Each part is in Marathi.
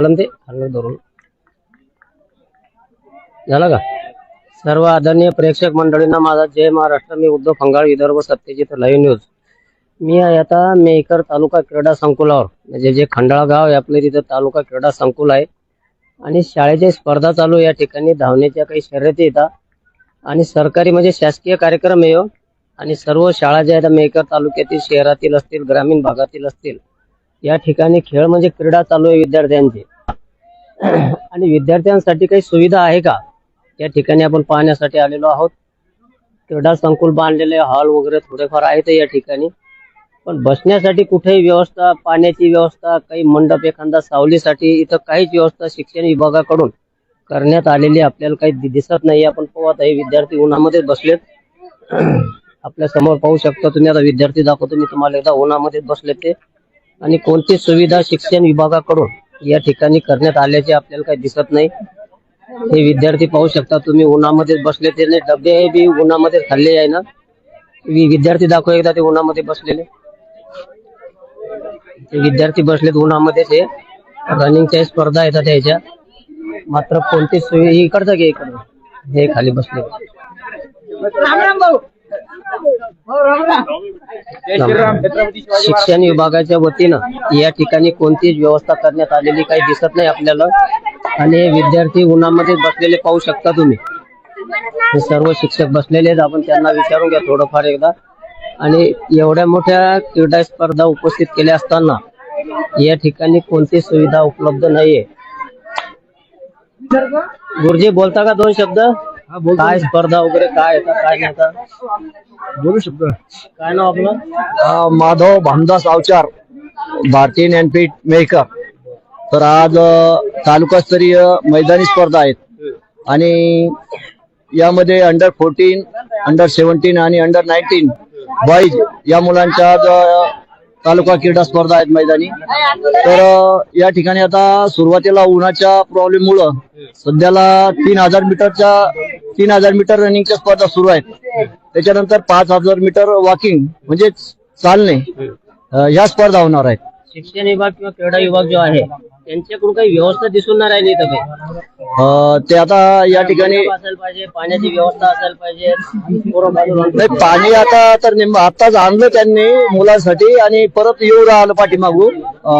चालन ते धरून. झालं का? सर्व आदरणीय प्रेक्षक मंडळींना माझा जय महाराष्ट्र. मी उद्धव फंगाळ विदर्भ सत्यजित लाईव्ह न्यूज. मी आहे आता मेकर तालुका क्रीडा संकुलावर. म्हणजे जे खंडाळा गाव आहे आपलं तिथं तालुका क्रीडा संकुल आहे. आणि शाळेच्या स्पर्धा चालू या ठिकाणी. धावण्याच्या काही शर्यती येतात आणि सरकारी म्हणजे शासकीय कार्यक्रम आहे हो. आणि सर्व शाळा ज्या आहेत मेकर तालुक्यातील शहरातील असतील ग्रामीण भागातील असतील या ठिकाणी खेळ म्हणजे क्रीडा चालू आहे विद्यार्थ्यांची. आणि विद्यार्थ्यांसाठी काही सुविधा आहे का? या ठिकाणी आपण पाहण्यासाठी आलेलो आहोत. क्रीडा संकुल बांधलेले हॉल वगैरे थोडेफार आहेत या ठिकाणी. पण बसण्यासाठी कुठेही व्यवस्था पाण्याची व्यवस्था काही मंडप एखादा सावलीसाठी इथं काहीच व्यवस्था शिक्षण विभागाकडून करण्यात आलेली आपल्याला काही दिसत नाही. आपण पाहत आहे विद्यार्थी उन्हामध्ये बसलेत. आपल्यासमोर पाहू शकता तुम्ही. आता विद्यार्थी दाखवतो मी तुम्हाला एकदा उन्हामध्ये बसले ते. आणि कोणती सुविधा शिक्षण विभागाकडून या ठिकाणी करण्यात आल्याचे आपल्याला काही दिसत नाही. हे विद्यार्थी पाहू शकता तुम्ही उन्हामध्ये बसले ते नाही. डबे हे बी उन्हामध्ये खाल्ले आहे ना. विद्यार्थी दाखव एकदा ते उन्हामध्ये बसलेले. ते विद्यार्थी बसलेत उन्हामध्ये ते रनिंगच्या स्पर्धा येतात त्याच्या मात्र कोणती सुविधा इकडचं घे इकडं. हे खाली बसले शिक्षण विभागाच्या वतीनं या ठिकाणी कोणतीच व्यवस्था करण्यात आलेली काही दिसत नाही आपल्याला. आणि विद्यार्थी उन्हामध्ये बसलेले पाहू शकता तुम्ही. हे सर्व शिक्षक बसलेले आहेत. आपण त्यांना विचारून घ्या थोडंफार एकदा. आणि एवढ्या मोठ्या क्रीडा स्पर्धा उपस्थित केल्या असताना या ठिकाणी कोणती सुविधा उपलब्ध नाहीये. गुरुजी बोलता का दोन शब्द? काय स्पर्धा वगैरे काय येतात काय नाही? बोलू शकतो. काय नाव आपलं? माधव भामदास अवचार भारतीय ज्ञानपीठ मेकर तर आज तालुकास्तरीय मैदानी स्पर्धा आहेत. आणि यामध्ये अंडर फोर्टीन अंडर सेव्हन्टीन आणि अंडर नाईन्टीन बॉईज या मुलांच्या तालुका क्रीडा स्पर्धा आहेत मैदानी. तर या ठिकाणी आता सुरुवातीला उन्हाच्या प्रॉब्लेम मुळे सध्याला तीन हजार मीटरच्या तीन हजार मीटर रनिंगच्या स्पर्धा सुरू आहेत. त्याच्यानंतर पाच हजार मीटर वॉकिंग म्हणजे चालणे ह्या स्पर्धा होणार आहेत. शिक्षण विभाग किंवा क्रीडा विभाग जो आहे त्यांच्याकडून काही व्यवस्था दिसून नाही राहिली इथं काही. अ, ते आता या ठिकाणी मंडप असायला पाहिजे पाण्याची व्यवस्था असायला पाहिजे पोरं बाजूला आणून- नाही पाणी आता तर नेम- आताच आणलं त्यांनी मुलांसाठी आणि परत येऊ राहिलं पाठीमागू अ,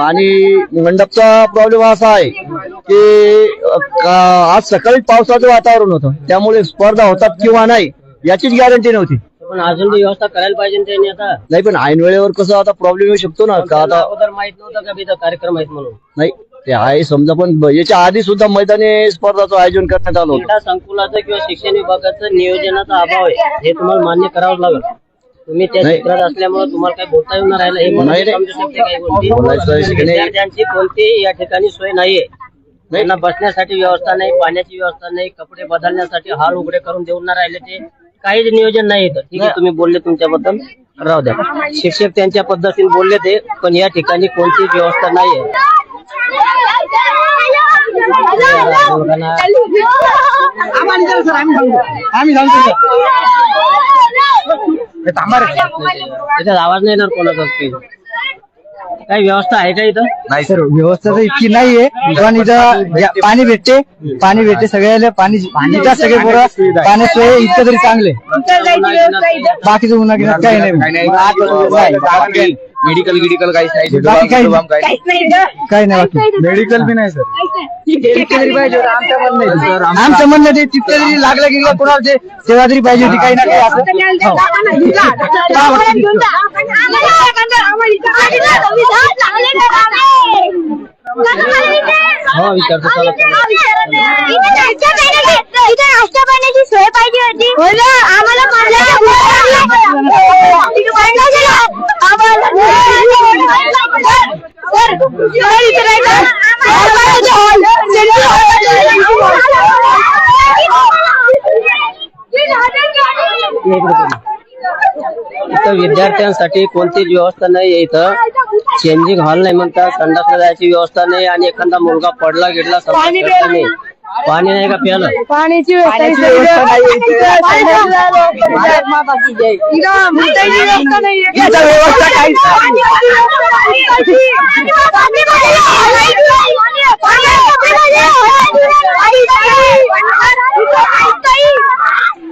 आणि मंडपचा प्रॉब्लेम असा आहे की अ, का- आज सकाळी पावसाचं वातावरण होतं. त्यामुळे स्पर्धा होतात किंवा नाही याचीच गॅरंटी नव्हती. पण अजून ती व्यवस्था करायला पाहिजे ना त्यांनी आता. नाही पण ऐन वेळेवर कसं आता प्रॉब्लेम येऊ शकतो ना? का त्यांना आता अगोदर माहीत नव्हतं का बी कार्यक्रम आहेत म्हणून? नाही ते आहे समजा पण ब- याच्या आधी सुद्धा मैदानी स्पर्धाचं आयोजन करण्यात आलं होतं. क्रीडा संकुलाचं किंवा शिक्षण विभागाचं नियोजनाचा अभाव आहे. हे तुम्हाला मान्य करावं लागेल. तुम्ही त्या नाही. क्षेत्रात असल्यामुळे तुम्हाला काही बोलता येऊन राहिलं. हे मला नाही, नाही. समजू शकते काही गोष्टी. बोलायचं आहे की नाही? विद्यार्थ्यांची कोणतीही या ठिकाणी सोय नाहीये. त्यांना बसण्यासाठी व्यवस्था नाही पाण्याची व्यवस्था नाही कपडे बदलण्यासाठी हाल उघडे करून देऊन नाही राहिले ते. काहीच नियोजन नाही इथं. ठीक आहे तुम्ही बोलले तुमच्याबद्दल. राहू द्या. शिक्षक त्यांच्या पद्धतीने बोलले ते पण या ठिकाणी कोणतीच व्यवस्था नाहीये आम्ही सांगतो त्याच्यात आवाज नाही येणार कोणाचाच काही व्यवस्था आहे का इथं? नाही. सर व्यवस्था तर इतकी नाहीये पण इथं पाणी भेटते पाणी भेटते सगळ्याला पाणी इथं सगळे पोरं पाण्यात सोय इतकं तरी चांगले. बाकीचं उन्हा काही नाही. नाही, बाकी मेडिकल गिडिकल काहीच नाही. बाकी काही शुभम काही काही नाही बाकी. मेडिकल बी नाही सर आमचं म्हणणं ते तितकं तरी लागलं की कोणाला ते सेवा तरी पाहिजे होती काही ना काही असं हो. हो पाण्याची सोय पाहिजे होती. हो ना. विद्यार्थ्यांसाठी कोणतीच व्यवस्था नाही आहे इथं चेंजिंग हॉल नाही म्हणतात संडासला जायची व्यवस्था नाही आणि एखादा मुलगा पडला गेला पाणी समजा नाही पाणी नाही का प्यायला पाण्याची व्यवस्था नाही इथं व्यवस्था काहीच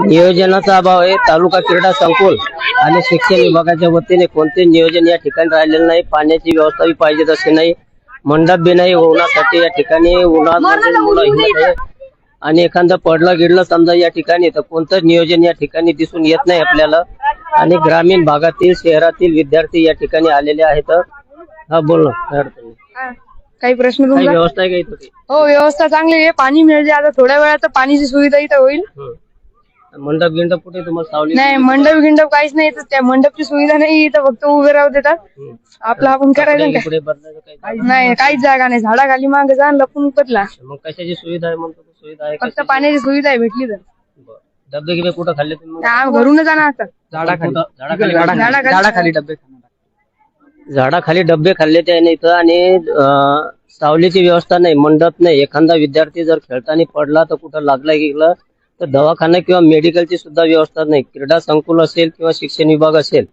नियोजनाचा अभाव आहे. तालुका क्रीडा संकुल आणि शिक्षण विभागाच्या वतीने कोणते नियोजन या ठिकाणी राहिलेलं नाही? पाण्याची व्यवस्था बी पाहिजे तशी नाही. मंडप बी नाही होण्यासाठी या ठिकाणी. उन्हात मुलं आणि एखादं पडलं गिडलं समजा या ठिकाणी तर कोणतं नियोजन या ठिकाणी दिसून येत नाही आपल्याला. आणि ग्रामीण भागातील शहरातील विद्यार्थी या ठिकाणी आलेले आहेत. हा बोल ना. काही प्रश्न काही तुमचा व्यवस्था आहे का इथं? काही? हो व्यवस्था चांगली आहे. पाणी मिळते आता. थोड्या वेळात पाणीची सुविधा इथं होईल. हं. मंडप गिंडप कुठे तुम्हाला? सावली नाही मंडप गिंडप काहीच नाही. इथं त्या मंडपची सुविधा नाही. इथं फक्त उभे राहू देतात. हं. आपलं आपण करायचं कपडे काय? गिपडे बदलायचं काही नाही. काहीच जागा नाही. झाडाखाली मागे जा आणि लपून पटला मग कशाची सुविधा आहे? म्हणतो तू? सुविधा आहे फक्त कशाची? पाण्याची सुविधा आहे भेटली तर. बरं. डबे गिबे कुठं खाल्ले तुम्ही? मग? आम्ही घरूनच जाणार आता. झाडाखाली. कुठं? झाडाखाली. झाडाखाली डबे खाल्ले ते नाही इथं आणि सावलीची व्यवस्था नाही मंडप नाही. एखादा विद्यार्थी जर खेळताना पडला तर कुठं लागला गेला तर दवाखाना किंवा मेडिकलची सुद्धा व्यवस्था नाही. क्रीडा संकुल असेल किंवा शिक्षण विभाग असेल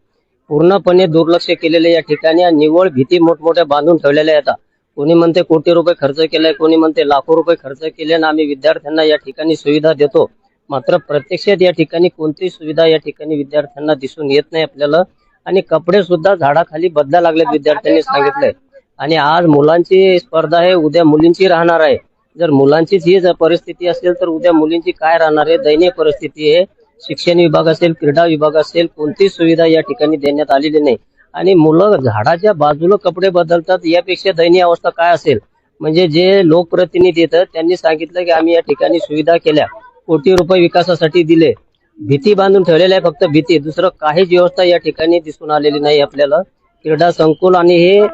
पूर्णपणे दुर्लक्ष केलेले या ठिकाणी आणि निव्वळ भीती मोठमोठ्या बांधून ठेवलेल्या येतात कोणी म्हणते कोटी रुपये खर्च केलाय कोणी म्हणते लाखो रुपये खर्च केले आणि आम्ही विद्यार्थ्यांना या ठिकाणी सुविधा देतो. मात्र प्रत्यक्षात या ठिकाणी कोणतीही सुविधा या ठिकाणी विद्यार्थ्यांना दिसून येत नाही आपल्याला. आणि कपडे सुद्धा झाडाखाली बदला लागलेत विद्यार्थ्यांनी सांगितलंय. आणि आज मुलांची स्पर्धा आहे उद्या मुलींची राहणार आहे. जर मुलांचीच ही जर परिस्थिती असेल तर उद्या मुलींची काय राहणार आहे? दयनीय परिस्थिती आहे. शिक्षण विभाग असेल क्रीडा विभाग असेल कोणतीच सुविधा या ठिकाणी देण्यात आलेली नाही. आणि मुलं झाडाच्या बाजूला कपडे बदलतात यापेक्षा दयनीय अवस्था काय असेल? म्हणजे जे लोकप्रतिनिधी येतात त्यांनी सांगितलं की आम्ही या ठिकाणी सुविधा केल्या कोटी रुपये विकासासाठी दिले. भीती बांधून ठेवलेल्या आहे फक्त भीती. दुसरं काहीच व्यवस्था या ठिकाणी दिसून आलेली नाही आपल्याला. क्रीडा संकुल आणि हे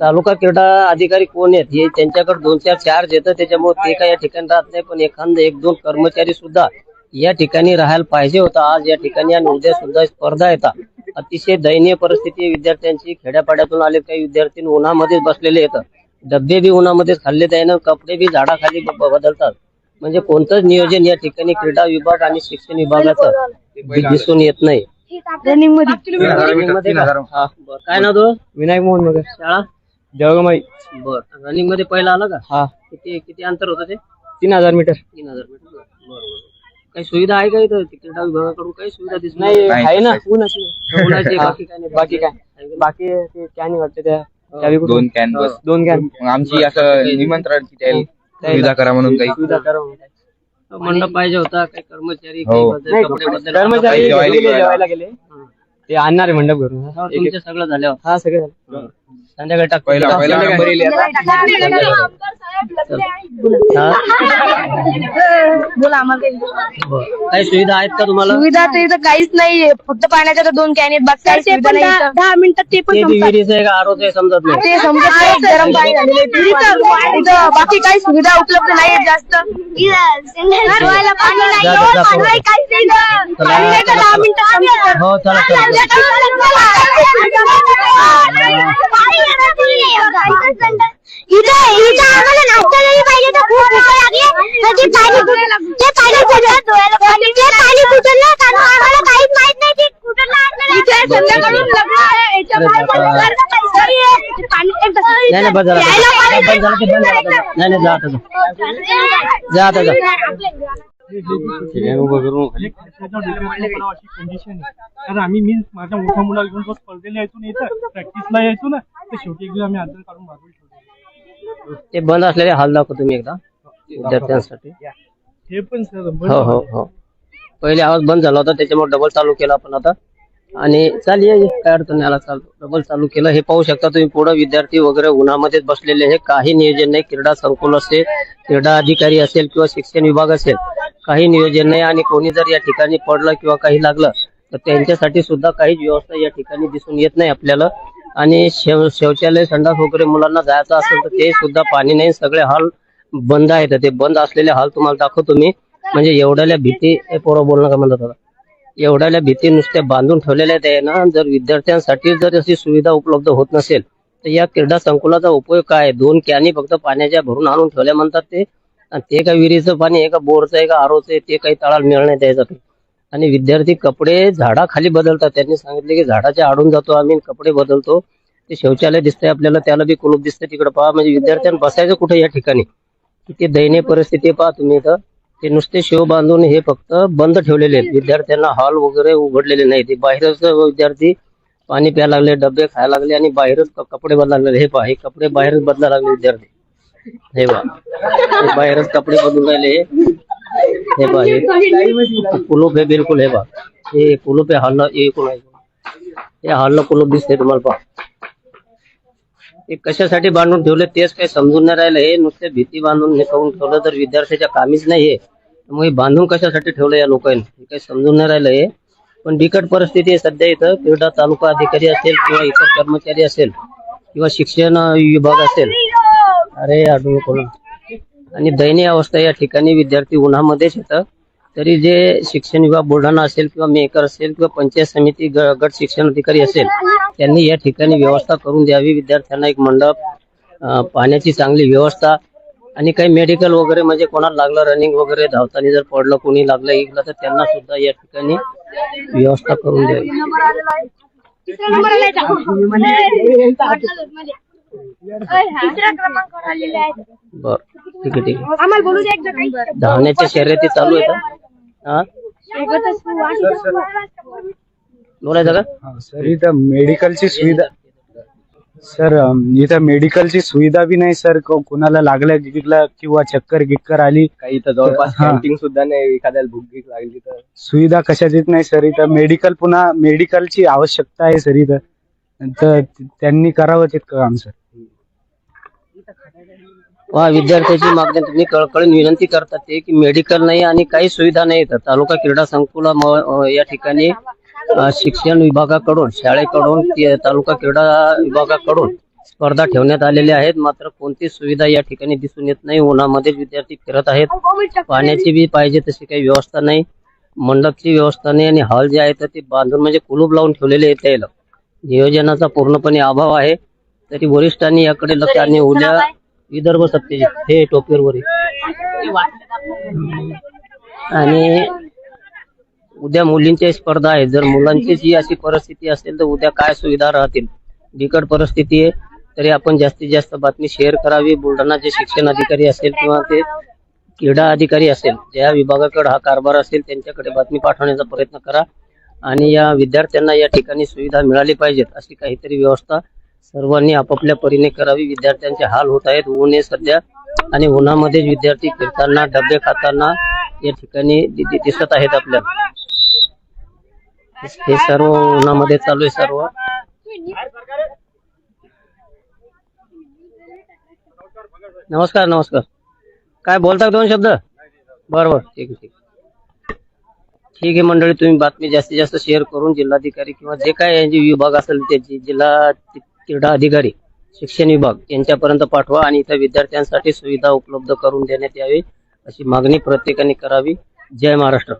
तालुका क्रीडा अधिकारी कोण आहेत हे त्यांच्याकडे दोन चार चार्ज येतं त्याच्यामुळे ते काय या ठिकाणी राहत नाही पण एखादं एक दोन कर्मचारी सुद्धा या ठिकाणी राहायला पाहिजे होता. आज या ठिकाणी आणि उद्या सुद्धा स्पर्धा येतात. अतिशय दयनीय परिस्थिती विद्यार्थ्यांची खेड्यापाड्यातून आले काही विद्यार्थी उन्हामध्येच बसलेले येतात. डब्बे बी उन्हामध्येच खाल्ले त्यानं कपडे बी झाडाखाली बदलतात. म्हणजे कोणतंच नियोजन या ठिकाणी क्रीडा विभाग आणि शिक्षण विभागाचं दिसून येत नाही. रनिंगमध्ये? हा, बरं. काय ना तो विनायक मोहन मगर. शाळा? जळगामाई बर. रनिंगमध्ये पहिला आला का? हा. किती किती अंतर होतं ते? तीन हजार मीटर. तीन हजार मीटर. बरं, बरं. काही सुविधा आहे का इथं? क्रीडा विभागाकडून काही सुविधा दिसत नाही आहे ना. उन्हाची बाकी काय नाही. बाकी काय? बाकी ते कॅन वाटते त्या कुठून- दोन कॅन बस दोन कॅन मग आमची असं निमंत्रण की त्याला सुविधा करा म्हणून काही सुविधा. मंडप पाहिजे होता काही कर्मचारी हो. काही बदल- नाही, कपडे बदल कर्मचारी जेवायला गेले, गेले. जेवायला गेले ते आणणार आहे मंडप घरून हा, तुमचं सगळं झाल्यावर हा सगळे झाले. संध्याकाळी टाक पहिला पहिला नंबर येईल आता. बोला आम्हाला काही- बरं. काही सुविधा आहेत का तुम्हाला सुविधा तर इथं काहीच नाहीये फक्त पाण्याच्या तर दोन कॅन आहेत बाकी काही ते सुविधा पण नाही दहा इथं. दहा मिनिटात ते पण ते. विहिरीचं आहे का आरोचं आहे समजत नाही ते समजत नाही गरम पाणी झालेलं आहे. इथं इथं बाकी काही सुविधा उपलब्ध जास्त नाही जा, हो. चला. हो. इथं इथं आम्हाला नाश्त्यालाही पाहिजे तर खूप भूक लागली तर ते पाणी ते पाणी कुठं ते पाणी कुठं ना कारण आम्हाला काहीच माहित नाही ते कुठं ना इथे संध्याकाळून लग्न आहे याच्या बाहेर बाबा. घरचं काही तरी आहे. ते पाणी एकदा नाही नाही बस झालं बस झालं ते बंद झालं. नाही नाही जा आता जा. आता कारण आम्ही मी माझ्या मोठ्या मुलाला घेऊन जो स्पर्धेला यायचो ना इथं प्रॅक्टिसला यायचो ना तर शेवटी एकदा आम्ही काढून बाजूला ते बंद असलेले हाल दाखव तुम्ही एकदा. विद्यार्थ्यांसाठी. हे पण सर हो हो हो. पहिले आवाज बंद झाला होता त्याच्यामुळे डबल चालू केला आपण आता. आणि चाल ये काय अडचण नाही आला चालतो डबल चालू केलं. हे पाहू शकता तुम्ही पुढे विद्यार्थी वगैरे उन्हामध्येच बसलेले हे काही नियोजन नाही. क्रीडा संकुल असेल क्रीडा अधिकारी असेल किंवा शिक्षण विभाग असेल. काही नियोजन नाही आणि कोणी जर या ठिकाणी पडलं किंवा काही लागलं तर त्यांच्यासाठी सुद्धा काहीच व्यवस्था या ठिकाणी दिसून येत नाही आपल्याला. आणि शौ शौचालय संडास वगैरे मुलांना जायचं असेल तर ते सुद्धा पाणी नाही सगळे हॉल बंद आहेत. ते बंद असलेले हॉल तुम्हाला दाखवतो मी. म्हणजे एवढ्याला भीती पोरं बोलणं का म्हणतात होता एवढ्याला भीती नुसत्या बांधून ठेवलेल्या आहेत ना. जर विद्यार्थ्यांसाठी जर अशी सुविधा उपलब्ध होत नसेल तर या क्रीडा संकुलाचा उपयोग काय आहे? दोन कॅनी फक्त पाण्याच्या भरून आणून ठेवल्या म्हणतात ते. आणि ते काय विहिरीचं पाणी एका बोरचं आहे का आरोचं आहे ते काही तळाला मिळण्यात द्यायचा आणि विद्यार्थी कपडे झाडाखाली बदलतात. त्यांनी सांगितले की झाडाच्या आडून जातो आम्ही कपडे बदलतो. ते शौचालय दिसतंय आपल्याला त्याला बी कुलूप दिसतंय तिकडे. पहा म्हणजे विद्यार्थ्यांना बसायचं कुठे या ठिकाणी? किती दयनीय परिस्थिती पहा तुम्ही इथं. ते नुसते शिव बांधून हे फक्त बंद ठेवलेले आहेत. विद्यार्थ्यांना हॉल वगैरे उघडलेले नाही ते बाहेरच विद्यार्थी पाणी प्यायला लागले डबे खायला लागले आणि बाहेरच कपडे बदलायला लागले. हे पहा हे कपडे बाहेरच बदलायला लागले विद्यार्थी. हे बा बाहेरच कपडे बदलून राहिले हे. बा हे कुलूप हे बिलकुल हे बा हे कुलूप हे हल्ल हे कोण हे हल्ल कुलूप दिसते तुम्हाला पहा. ते कशासाठी बांधून ठेवले तेच काही समजून नाही राहिलं. हे नुसते भीती बांधून हे करून ठेवलं तर विद्यार्थ्याच्या कामीच नाही हे. मग हे बांधून कशासाठी ठेवलं या लोकांनी? हे काही समजून नाही राहिलं हे. पण बिकट परिस्थिती आहे सध्या इथं. क्रीडा तालुका अधिकारी असेल किंवा इतर कर्मचारी असेल किंवा शिक्षण विभाग असेल अरे अडू नको ना. आणि दयनीय अवस्था या ठिकाणी विद्यार्थी उन्हामध्येच येतं तरी जे शिक्षण विभाग बुलढाणा असेल किंवा मेकर असेल किंवा पंचायत समिती ग- गट शिक्षण अधिकारी असेल त्यांनी या ठिकाणी व्यवस्था करून द्यावी. विद्यार्थ्यांना एक मंडप पाण्याची चांगली व्यवस्था आणि काही मेडिकल वगैरे म्हणजे कोणाला लागलं रनिंग वगैरे धावताना जर पडलं कोणी लागलं इकलं तर त्यांना सुद्धा या ठिकाणी व्यवस्था करून द्यावी. बर ठीक आहे ठीक आहे. धावण्याच्या शर्यती चालू हा? बोलायचं का? सर इथं मेडिकलची सुविधा सर इथं मेडिकलची सुविधा बी नाही सर. को- कोणाला लागलं गिगलं किंवा चक्कर गिक्कर आली. काही इथं जवळपास हा. कॅन्टीन सुद्धा नाही एखाद्याला भूक भीक लागली तर. सुविधा कशाचीच नाही सर. इथं मेडिकल पुन्हा मेडिकलची आवश्यकता आहे सर इथं. तर त्यांनी करावं तितकं काम सर वा विद्यार्थ्याची मागणी तुम्ही कळकळीन विनंती करतात ते की मेडिकल नाही आणि काही सुविधा नाही तर तालुका क्रीडा संकुला या ठिकाणी शिक्षण विभागाकडून शाळेकडून तालुका क्रीडा विभागाकडून स्पर्धा ठेवण्यात आलेल्या आहेत. मात्र कोणतीच सुविधा या ठिकाणी दिसून येत नाही. उन्हामध्ये विद्यार्थी फिरत आहेत. पाण्याची बी पाहिजे तशी काही व्यवस्था नाही. मंडपची व्यवस्था नाही आणि हॉल जे आहे तर ते बांधून म्हणजे कुलूप लावून ठेवलेले आहेत त्याला. नियोजनाचा पूर्णपणे अभाव आहे. तरी वरिष्ठांनी याकडे लक्ष आणि उद्या विदर्भ सत्तेजित हे टोपीवर आणि उद्या मुलींची स्पर्धा आहे. जर मुलांचीच ही अशी परिस्थिती असेल तर उद्या काय सुविधा राहतील? बिकट परिस्थिती आहे. तरी आपण जास्तीत जास्त बातमी शेअर करावी. बुलढाणाचे शिक्षण अधिकारी असेल किंवा ते क्रीडा अधिकारी असेल ज्या विभागाकडे हा कारभार असेल त्यांच्याकडे बातमी पाठवण्याचा प्रयत्न करा. आणि या विद्यार्थ्यांना या ठिकाणी सुविधा मिळाली पाहिजेत अशी काहीतरी व्यवस्था सर्वांनी आपापल्या परीने करावी. विद्यार्थ्यांचे हाल होत आहेत. ऊन आहे सध्या आणि उन्हामध्ये विद्यार्थी फिरताना डबे खाताना या ठिकाणी दिसत आहेत आपल्या हे सर्व उन्हामध्ये चालू आहे सर्व. नमस्कार नमस्कार. काय बोलता दोन शब्द? बरोबर ठीक ठीक ठीक आहे मंडळी तुम्ही बातमी जास्तीत जास्त शेअर करून जिल्हाधिकारी किंवा जे काय यांचे विभाग असेल त्याची जिल्हा क्रीडा अधिकारी शिक्षण विभाग यांच्यापर्यंत पाठवा आणि इथं विद्यार्थ्यांसाठी सुविधा उपलब्ध करून देण्यात यावी अशी मागणी प्रत्येकाने करावी. जय महाराष्ट्र.